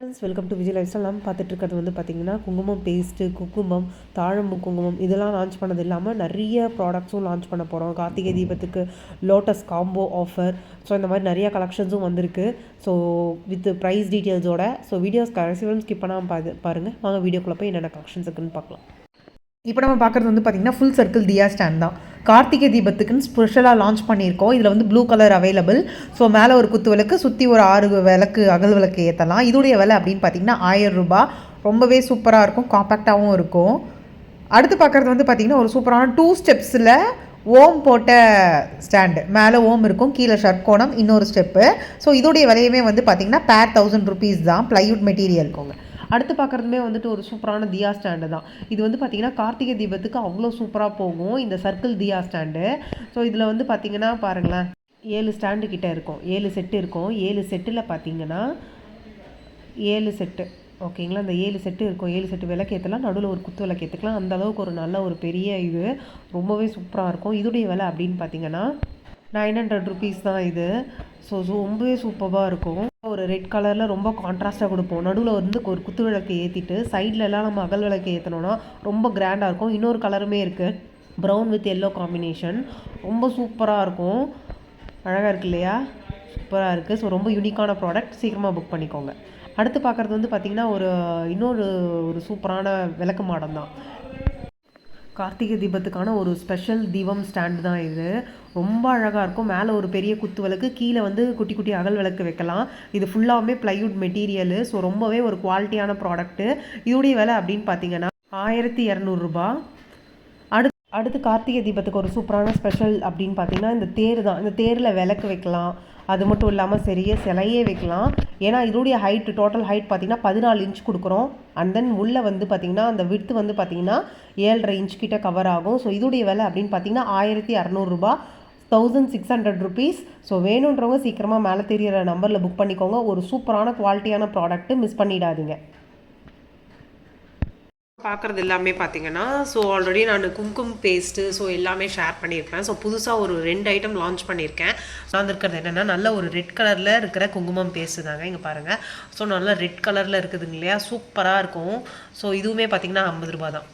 Friends welcome to Vijay life நம்ம பார்த்துட்டு இருக்கிறது வந்து பார்த்திங்கன்னா குங்குமம் பேஸ்ட்டு குங்குமம் தாழம்பு குங்குமம் இதெல்லாம் லான்ச் பண்ணது இல்லாமல் நிறைய ப்ராடக்ட்ஸும் லான்ச் பண்ண போகிறோம் கார்த்திகை தீபத்துக்கு லோட்டஸ் காம்போ ஆஃபர் ஸோ இந்த மாதிரி நிறைய கலெக்ஷன்ஸும் வந்திருக்கு. ஸோ வித் ப்ரைஸ் டீட்டெயில்ஸோட ஸோ வீடியோஸ் கடைசி வரும் ஸ்கிப் பண்ணாமல் பாது பாருங்கள் வாங்க வீடியோக்குள்ளே போய் என்னென்ன கலெக்ஷன்ஸ் இருக்குன்னு பார்க்கலாம். இப்போ நம்ம பார்க்குறது வந்து பார்த்திங்கன்னா ஃபுல் சர்க்கிள் தியா ஸ்டாண்ட் தான். கார்த்திகை தீபத்துக்குன்னு ஸ்பெஷலாக லான்ச் பண்ணியிருக்கோம். இதில் வந்து ப்ளூ கலர் அவைலபிள் ஸோ மேலே ஒரு குத்து விளக்கு சுற்றி ஒரு ஆறு விளக்கு அகல் விளக்கு ஏற்றலாம் இதோடைய விலை அப்படின்னு பார்த்தீங்கன்னா ஆயிரம் ரூபாய். ரொம்பவே சூப்பராக இருக்கும். காம்பேக்டாகவும் இருக்கும். அடுத்து பார்க்குறது வந்து பார்த்திங்கன்னா ஒரு சூப்பரான டூ ஸ்டெப்ஸில் ஓம் போட்ட ஸ்டாண்டு மேலே ஓம் இருக்கும் கீழே ஷர்க்கோணம் இன்னொரு ஸ்டெப்பு ஸோ இதோடைய விலையுமே வந்து பார்த்திங்கன்னா பேர் தௌசண்ட் ருபீஸ் தான். ப்ளைவுட் மெட்டீரியல் இருக்கோங்க அடுத்து பார்க்குறதுமே வந்துட்டு ஒரு சூப்பரான தியா ஸ்டாண்டு தான். இது வந்து பார்த்திங்கன்னா கார்த்திகை தீபத்துக்கு அவ்வளோ சூப்பராக போகும். இந்த சர்க்கிள் தியா ஸ்டாண்டு. ஸோ இதில் வந்து பார்த்திங்கன்னா பாருங்களேன் ஏழு ஸ்டாண்டு கிட்டே இருக்கும். ஏழு செட்டு இருக்கும். ஏழு செட்டில் பார்த்தீங்கன்னா ஏழு செட்டு ஓகேங்களா அந்த ஏழு செட்டு இருக்கும். ஏழு செட்டு விளக்கேற்றலாம் நடுவில் ஒரு குத்து விளக்கேற்றுக்கலாம் அந்த அளவுக்கு ஒரு நல்ல ஒரு பெரிய இது. ரொம்பவே சூப்பராக இருக்கும். இதோடைய விலை அப்படின்னு பார்த்தீங்கன்னா நைன் ஹண்ட்ரட் ருபீஸ் தான் இது. ஸோ ரொம்பவே சூப்பராக இருக்கும். ஒரு ரெட் கலரில் ரொம்ப கான்ட்ராஸ்ட்டாக கொடுப்போம். நடுவில் வந்து ஒரு குத்து விளக்கு ஏற்றிட்டு சைட்லலாம் நம்ம அகல் விளக்கு ஏற்றினோன்னா ரொம்ப கிராண்டாக இருக்கும். இன்னொரு கலருமே இருக்குது ப்ரௌன் வித் எல்லோ காம்பினேஷன் ரொம்ப சூப்பராக இருக்கும். அழகாக இருக்கு இல்லையா? சூப்பராக இருக்குது ஸோ ரொம்ப யூனிக்கான ப்ராடக்ட் சீக்கிரமாக புக் பண்ணிக்கோங்க. அடுத்து பார்க்குறது வந்து பார்த்திங்கன்னா ஒரு இன்னொரு ஒரு சூப்பரான விளக்கு மாடம் தான் கார்த்திகை தீபத்துக்கான ஒரு ஸ்பெஷல் தீபம் ஸ்டாண்டு தான் இது. ரொம்ப அழகாக இருக்கும். மேலே ஒரு பெரிய குத்து விளக்கு கீழே வந்து குட்டி குட்டி அகல் விளக்கு வைக்கலாம். இது ஃபுல்லாகவே ப்ளைவுட் மெட்டீரியலு ஸோ ரொம்பவே ஒரு குவாலிட்டியான ப்ராடக்ட்டு இதோடைய விலை அப்படின்னு பார்த்தீங்கன்னா ஆயிரத்தி இரநூறுபா அடுத்து அடுத்து கார்த்திகை தீபத்துக்கு ஒரு சூப்பரான ஸ்பெஷல் அப்படின்னு பார்த்தீங்கன்னா இந்த தேர் தான். இந்த தேரில் விளக்கு வைக்கலாம். அது மட்டும் இல்லாமல் சரியே சிலையே வைக்கலாம். ஏன்னா இதோடைய ஹைட்டு டோட்டல் ஹைட் பார்த்திங்கன்னா பதினாலு இன்ச் கொடுக்குறோம். அண்ட் தென் உள்ளே வந்து பார்த்திங்கன்னா அந்த விடுத்து வந்து பார்த்திங்கன்னா ஏழரை இன்ச் கிட்ட கவர் ஆகும். ஸோ இதோடைய விலை அப்படின்னு பார்த்தீங்கன்னா ஆயிரத்தி அறநூறுபா thousand six hundred rupees. So வேணுன்றவங்க சீக்கிரமாக மேலே தெரியிற நம்பரில் புக் பண்ணிக்கோங்க. ஒரு சூப்பரான குவாலிட்டியான ப்ராடக்ட்டு மிஸ் பண்ணிடாதீங்க. பார்க்குறது எல்லாமே பார்த்தீங்கன்னா ஸோ ஆல்ரெடி நான் கும்கும் பேஸ்ட்டு ஸோ எல்லாமே ஷேர் பண்ணியிருப்பேன் ஸோ புதுசாக ஒரு ரெண்டு ஐட்டம் லான்ச் பண்ணியிருக்கேன். நான் இருக்கிறது என்னென்னா நல்ல ஒரு ரெட் கலரில் இருக்கிற குங்குமம் பேஸ்ட்டு தாங்க இங்கே பாருங்கள் ஸோ நல்லா ரெட் கலரில் இருக்குதுங்க இல்லையா? சூப்பராக இருக்கும். ஸோ இதுவுமே பார்த்தீங்கன்னா ஐம்பது ரூபா தான்.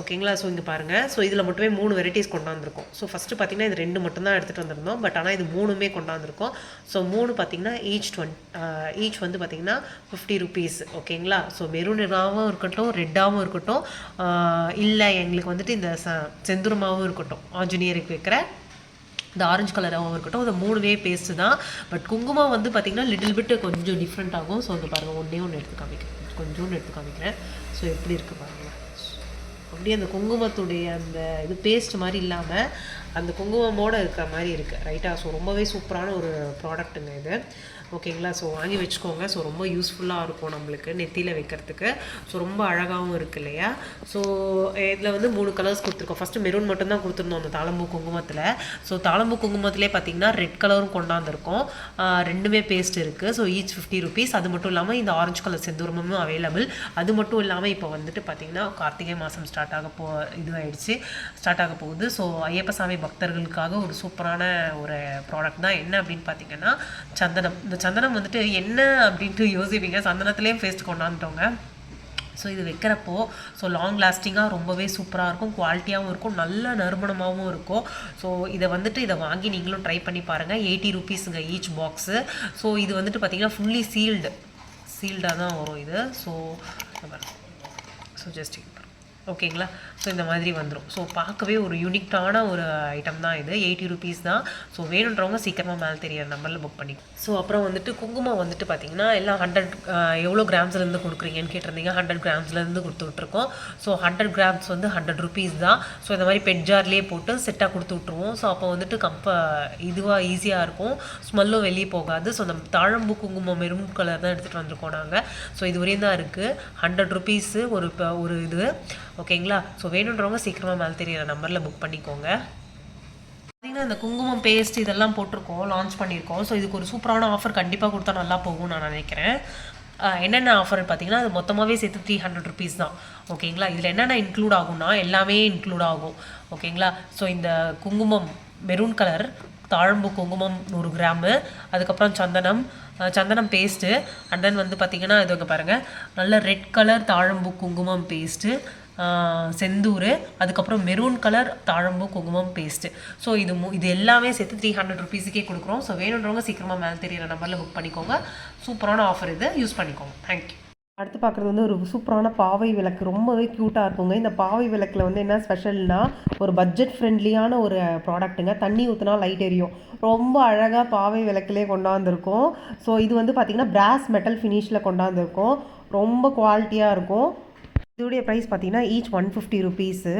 ஓகேங்களா? ஸோ இங்கே பாருங்கள் ஸோ இதில் மட்டுமே மூணு வெரைட்டிஸ் கொண்டாந்துருக்கோம். ஸோ ஃபஸ்ட்டு பார்த்திங்கன்னா இது ரெண்டு மட்டும்தான் எடுத்துகிட்டு வந்திருந்தோம். பட் ஆனால் இது மூணுமே கொண்டாந்துருக்கோம். ஸோ மூணு பார்த்திங்கன்னா ஈச் டுவென் ஈச் வந்து பார்த்திங்கன்னா ஃபிஃப்டி ருபீஸ் ஓகேங்களா? ஸோ மெரூனாகவும் இருக்கட்டும் ரெட்டாகவும் இருக்கட்டும். இல்லை எங்களுக்கு வந்துட்டு இந்த ச செந்துரமாகவும் இருக்கட்டும். ஆஞ்சநேயருக்கு வைக்கிற இந்த ஆரஞ்சு கலராகவும் இருக்கட்டும். அது மூணுமே பேஸ்ட்டு தான். பட் குங்குமம் வந்து பார்த்திங்கன்னா லிட்டில் பிட்டு கொஞ்சம் டிஃப்ரெண்ட் ஆகும். ஸோ வந்து பாருங்கள் ஒன்றே ஒன்று எடுத்து காமிக்கிறேன். கொஞ்சோண்டு எடுத்து காமிக்கிறேன். ஸோ எப்படி இருக்குது பாருங்கள் அப்படியே அந்த குங்குமத்துடைய அந்த இது பேஸ்ட் மாதிரி இல்லாமல் அந்த குங்குமமோடு இருக்கிற மாதிரி இருக்குது ரைட்டா ஸோ ரொம்பவே சூப்பரான ஒரு ப்ராடக்ட்டுங்க இது. ஓகேங்களா? ஸோ வாங்கி வச்சுக்கோங்க. ஸோ ரொம்ப யூஸ்ஃபுல்லாக இருக்கும் நம்மளுக்கு நெத்தியில் வைக்கிறதுக்கு. ஸோ ரொம்ப அழகாகவும் இருக்குது இல்லையா? ஸோ இதில் வந்து மூணு கலர்ஸ் கொடுத்துருக்கோம். ஃபஸ்ட்டு மெரூன் மட்டும்தான் கொடுத்துருந்தோம் அந்த தாளம்பூ குங்குமத்தில். ஸோ தாளம்பூ குங்குமத்திலே பார்த்தீங்கன்னா ரெட் கலரும் கொண்டாந்துருக்கோம். ரெண்டுமே பேஸ்ட் இருக்குது ஸோ ஈச் ஃபிஃப்டி ருபீஸ் அது மட்டும் இல்லாமல் இந்த ஆரஞ்சு கலர் செந்தூரமும் அவைலபிள் அது மட்டும் இல்லாமல் இப்போ வந்துட்டு பார்த்திங்கன்னா கார்த்திகை மாதம் ஸ்டார்ட் ஆக போ இதுவாகிடுச்சு ஸ்டார்ட் ஆக போகுது. ஸோ ஐயப்பசாமி பக்தர்களுக்காக ஒரு சூப்பரான ஒரு ப்ராடக்ட் தான். என்ன அப்படின்னு பார்த்தீங்கன்னா சந்தனம். இந்த சந்தனம் வந்துட்டு என்ன அப்படின்ட்டு யோசிப்பீங்க? சந்தனத்துலேயும் ஃபேஸ்ட் கொண்டாந்துட்டோங்க. ஸோ இது வைக்கிறப்போ ஸோ லாங் லாஸ்டிங்காக ரொம்பவே சூப்பராக இருக்கும். குவாலிட்டியாகவும் இருக்கும். நல்ல நறுமணமாகவும் இருக்கும். ஸோ இதை வந்துட்டு இதை வாங்கி நீங்களும் ட்ரை பண்ணி பாருங்கள் எயிட்டி ருபீஸுங்க ஈச் பாக்ஸு ஸோ இது வந்துட்டு பார்த்திங்கன்னா ஃபுல்லி சீல்டு சீல்டாக தான் வரும் இது. ஸோ ஸோ ஜஸ்ட் ஓகேங்களா? ஸோ இந்த மாதிரி வந்துடும் ஸோ பார்க்கவே ஒரு யூனிக்டான ஒரு ஐட்டம் தான் இது. எயிட்டி ருபீஸ் தான். ஸோ வேணுன்றவங்க சீக்கிரமாக மேலே தெரியிற நம்பரில் புக் பண்ணி ஸோ அப்புறம் வந்துட்டு குங்குமம் வந்துட்டு பார்த்தீங்கன்னா எல்லாம் ஹண்ட்ரட் எவ்வளோ கிராம்ஸ்லேருந்து கொடுக்குறீங்கன்னு கேட்டிருந்தீங்க. ஹண்ட்ரட் கிராம்ஸ்லேருந்து கொடுத்துட்ருக்கோம் ஸோ ஹண்ட்ரட் கிராம்ஸ் வந்து ஹண்ட்ரட் ருபீஸ் தான். ஸோ இந்த மாதிரி பெட் ஜார்லேயே போட்டு செட்டாக கொடுத்து விட்ருவோம் ஸோ அப்போ வந்துட்டு கம்ப இதுவாக ஈஸியாக இருக்கும். ஸ்மெல்லும் வெளியே போகாது. ஸோ அந்த தாழம்பு குங்குமம் மெரூன் கலர் தான் எடுத்துகிட்டு வந்திருக்கோம் நாங்கள் ஸோ இது வரையும் தான் இருக்குது ஹண்ட்ரட் ருபீஸு ஒரு ஒரு இது. ஓகேங்களா? ஸோ வேணுன்றவங்க சீக்கிரமாக மேலே தெரியிற நம்பரில் புக் பண்ணிக்கோங்க. பார்த்தீங்கன்னா இந்த குங்குமம் பேஸ்ட் இதெல்லாம் போட்டிருக்கோம் லான்ச் பண்ணியிருக்கோம். ஸோ இதுக்கு ஒரு சூப்பரான ஆஃபர் கண்டிப்பாக கொடுத்தா நல்லா போகும் நான் நினைக்கிறேன். என்னென்ன ஆஃபர் பார்த்தீங்கன்னா அது மொத்தமாகவே சேர்த்து த்ரீ ஹண்ட்ரட் ருபீஸ் தான். ஓகேங்களா? இதில் என்னென்ன இன்க்ளூட் ஆகும்னா எல்லாமே இன்க்ளூட் ஆகும். ஓகேங்களா? ஸோ இந்த குங்குமம் மெரூன் கலர் தாழம்பு குங்குமம் நூறு கிராமு அதுக்கப்புறம் சந்தனம் சந்தனம் பேஸ்ட்டு அண்ட் தென் வந்து பார்த்திங்கன்னா இது பாருங்கள் நல்ல ரெட் கலர் தாழம்பு குங்குமம் பேஸ்ட்டு செந்தூர் அதுக்கப்புறம் மெரூன் கலர் தாழம்பு குங்குமம் பேஸ்ட்டு ஸோ இது மு இது எல்லாமே சேர்த்து த்ரீ ஹண்ட்ரட் ருபீஸுக்கே கொடுக்குறோம். ஸோ வேணுன்றவங்க சீக்கிரமாக மேலே தெரியிற நம்பரில் புக் பண்ணிக்கோங்க. சூப்பரான ஆஃபர் இது. யூஸ் பண்ணிக்கோங்க. தேங்க்யூ அடுத்து பார்க்குறது வந்து ஒரு சூப்பரான பாவை விளக்கு. ரொம்பவே க்யூட்டாக இருக்குங்க. இந்த பாவை விளக்கில் வந்து என்ன ஸ்பெஷல்னா ஒரு பட்ஜெட் ஃப்ரெண்ட்லியான ஒரு ப்ராடக்ட்டுங்க தண்ணி ஊற்றினா லைட் எரியும். ரொம்ப அழகாக பாவை விளக்கிலே கொண்டாந்துருக்கோம். ஸோ இது வந்து பார்த்திங்கன்னா பிராஸ் மெட்டல் ஃபினிஷில் கொண்டாந்துருக்கோம். ரொம்ப குவாலிட்டியாக இருக்கும். இதோடைய ப்ரைஸ் பார்த்தீங்கன்னா each one fifty rupees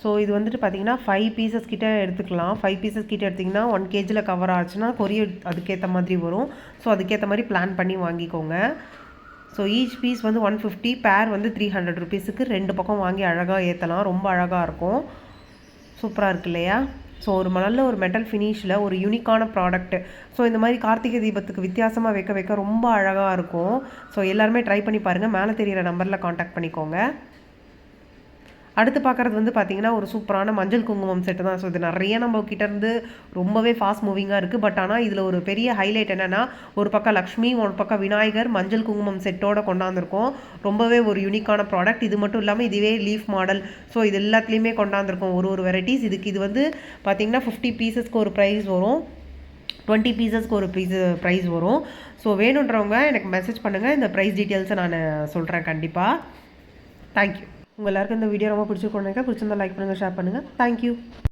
so இது வந்துட்டு பார்த்தீங்கன்னா ஃபைவ் பீசஸ் கிட்டே எடுத்துக்கலாம். ஃபைவ் பீசஸ் கிட்டே எடுத்திங்கன்னா ஒன் கேஜியில் கவர் ஆச்சுன்னா கொரியர் அதுக்கேற்ற மாதிரி வரும். ஸோ அதுக்கேற்ற மாதிரி பிளான் பண்ணி வாங்கிக்கோங்க. ஸோ ஈச் பீஸ் வந்து ஒன் ஃபிஃப்டி பேர் வந்து த்ரீ ஹண்ட்ரட் ருபீஸுக்கு ரெண்டு பக்கம் வாங்கி அழகாக ஏற்றலாம் ரொம்ப அழகாக இருக்கும். சூப்பராக இருக்கு இல்லையா? ஸோ ஒரு நல்ல ஒரு மெட்டல் ஃபினிஷில் ஒரு யூனிக்கான ப்ராடக்ட்டு ஸோ இந்த மாதிரி கார்த்திகை தீபத்துக்கு வித்தியாசமாக வைக்க வைக்க ரொம்ப அழகாக இருக்கும். ஸோ எல்லாருமே ட்ரை பண்ணி பாருங்கள் மேலே தெரியிற நம்பரில் காண்டாக்ட் பண்ணிக்கோங்க. அடுத்து பார்க்குறது வந்து பார்த்தீங்கன்னா ஒரு சூப்பரான மஞ்சள் குங்குமம் செட்டு தான். ஸோ இது நிறைய நம்ம கிட்டேருந்து ரொம்பவே ஃபாஸ்ட் மூவிங்காக இருக்குது பட் ஆனால் இதில் ஒரு பெரிய ஹைலைட் என்னென்னா ஒரு பக்கம் லக்ஷ்மி ஒரு பக்கம் விநாயகர் மஞ்சள் குங்குமம் செட்டோட கொண்டாந்துருக்கோம். ரொம்பவே ஒரு யூனிக்கான ப்ராடக்ட் இது மட்டும் இல்லாமல் இதுவே லீஃப் மாடல் ஸோ இது எல்லாத்துலேயுமே கொண்டாந்துருக்கோம் ஒரு ஒரு வெரைட்டிஸ் இதுக்கு இது வந்து பார்த்தீங்கன்னா ஃபிஃப்டி பீசஸ்க்கு ஒரு ப்ரைஸ் வரும். டுவெண்ட்டி பீசஸ்க்கு ஒரு பீஸ் ப்ரைஸ் வரும். ஸோ வேணுன்றவங்க எனக்கு மெசேஜ் பண்ணுங்கள் இந்த ப்ரைஸ் டீட்டெயில்ஸை நான் சொல்கிறேன் கண்டிப்பாக தேங்க்யூ உங்கள் எல்லாருக்கும் இந்த வீடியோ ரொம்ப பிடிச்சிருக்கோம் நினைக்கிறேன். பிடிச்சிருந்தா லைக் பண்ணுங்கள் ஷேர் பண்ணுங்கள் தேங்க்யூ